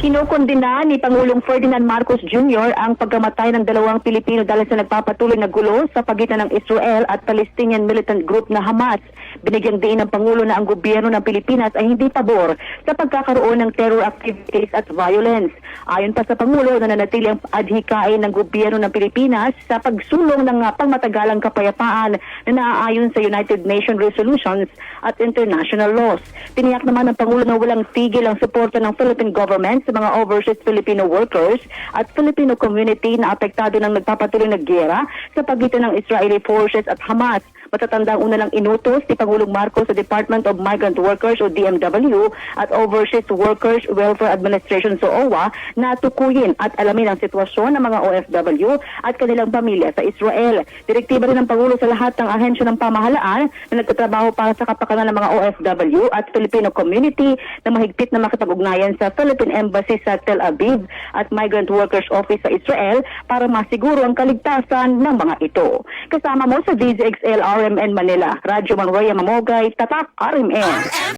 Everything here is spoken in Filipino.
Kinukondina ni Pangulong Ferdinand Marcos Jr. ang pagkamatay ng dalawang Pilipino dahil sa nagpapatuloy na gulo sa pagitan ng Israel at Palestinian militant group na Hamas. Binigyang diin ng Pangulo na ang gobyerno ng Pilipinas ay hindi pabor sa pagkakaroon ng terror activities at violence. Ayon pa sa Pangulo, nananatili ang adhikain ng gobyerno ng Pilipinas sa pagsulong ng pangmatagalang kapayapaan na naaayon sa United Nations resolutions at international laws. Tiniyak naman ng Pangulo na walang tigil ang suporta ng Philippine government sa mga overseas Filipino workers at Filipino community na apektado ng nagpapatuloy na gera sa pagitan ng Israeli forces at Hamas. Matatandang una lang inutos ni Pangulong Marcos sa Department of Migrant Workers o DMW at Overseas Workers Welfare Administration so OWA na tukuyin at alamin ang sitwasyon ng mga OFW at kanilang pamilya sa Israel. Direktiba rin ng Pangulo sa lahat ng ahensya ng pamahalaan na nagtatrabaho para sa kapakanan ng mga OFW at Filipino community na mahigpit na makipag-ugnayan sa Philippine Embassy sa Tel Aviv at Migrant Workers Office sa Israel para masiguro ang kaligtasan ng mga ito. Kasama mo sa DZXL RMN Manila, Radyo Manroya Mamogay, Tatak RMN.